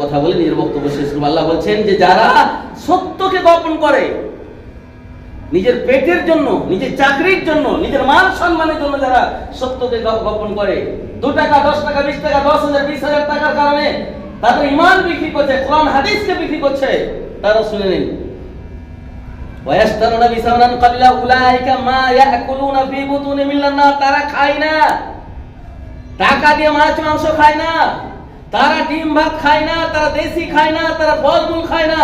কথা বলে নিজের বক্তব্য শেষ করব। আল্লাহ বলছেন যে যারা সত্যকে গোপন করে, নিজের পেটের জন্য, নিজের চাকরির জন্য, নিজের মান সম্মানের জন্য যারা সত্যকে গোপন করে, দু টাকা, দশ টাকা, বিশ টাকা, দশ হাজার, বিশ হাজার টাকার কারণে তাদের ইমান বিক্রি করছে, কোরআন, হাদিসকে বিক্রি করছে, তারা শুনে নিন। ওয়াস্তারুনা বিসামানান কালিলা উলাইকা মা ইয়াকুলুনা ফি বুতুনিহিম ইল্লা নার, তারা খায় না। টাকা দিয়ে মাছ, মাংস খায় না। তারা ডিম ভাত খায় না, তারা দেশি খায় না, তারা ফলমূল খায় না।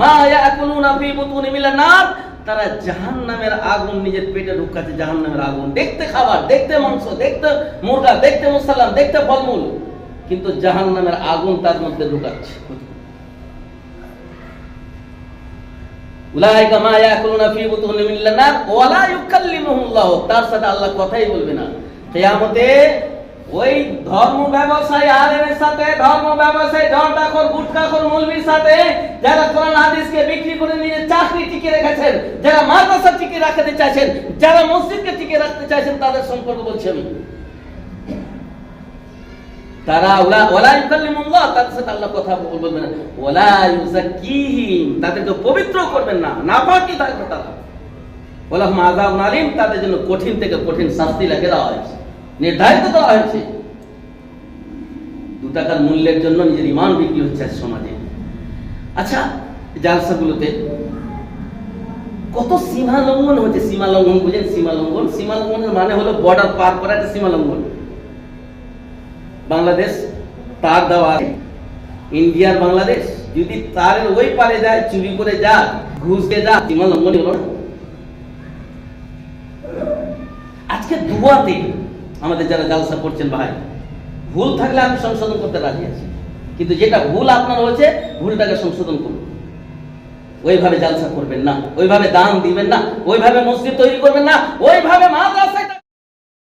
মা ইয়াকুলুনা ফি বুতুনিহিম ইল্লা নার। তারা জাহান্নামের আগুন নিজের পেটে ঢুকাচ্ছে, জাহান্নামের আগুন। দেখতে খাবার, দেখতে মাংস, দেখতে মুরগা, দেখতে মুসাল্লাম, দেখতে ফলমূল। কিন্তু জাহান্নামের আগুন তার মধ্যে ঢুকাচ্ছে। উলাইকা মা ইয়াকুলুনা ফি বুতুনিহিম ইল্লা নার ওয়া লা ইউকাল্লিমুহুল্লাহ। তার সাথে আল্লাহ কথাই বলবে না। কিয়ামতে ওই ধর্ম ব্যবসায়ী আলেমের সাথে, ধর্ম ব্যবসায়ী ঝন্ডাখোর গুটখাখোর মৌলবীর সাথে যারা কোরআন হাদিসকে বিক্রি করে নিজের চাকরি টিকে রেখেছেন, যারা মাদ্রাসা টিকে রাখতে চাইছেন, যারা মসজিদকে টিকে রাখতে চাইছেন, তাদের সম্পর্ক বলছি আমি তারা ওলা ওলা ইউকাল্লিমুল্লাহ, তাদের সাথে আল্লাহ কথা বলবেন না। ওলা ইউজাক্কিহিম, তাদেরকে পবিত্র করবেন না, নাপাকি থাকবে তারা। ওলা আযাবুন আলিম, তাদের জন্য কঠিন থেকে কঠিন শাস্তি লাগে দেওয়া হয়েছে। নির্ধারিত দেওয়া হয়েছে। দু টাকার মূল্যের জন্য নিজের ইমান বিক্রি হচ্ছে সমাজে। আচ্ছা জালসাগুলোতে কত সীমা লঙ্ঘন হচ্ছে সীমা লঙ্ঘন বুঝেন সীমা লঙ্ঘন সীমা লঙ্ঘনের মানে হলো বর্ডার পার করা একটা সীমা লঙ্ঘন বাংলাদেশ তার দেওয়া ইন্ডিয়ার বাংলাদেশ যদি তারের ওই পারে যায়, চুরি করে যা ঘুষ দিয়ে যা সীমা লঙ্ঘন হলো। আজকে দুয়াতে আমাদের যারা জালসা করছেন ভাই, ভুল থাকলে আমি সংশোধন করতে রাজি আছি। কিন্তু যেটা ভুল আপনার হয়েছে, ভুলটাকে সংশোধন করুন। ওইভাবে জালসা করবেন না, ওইভাবে দান দিবেন না, ওইভাবে মসজিদ তৈরি করবেন না, ওইভাবে মাদ্রাসায়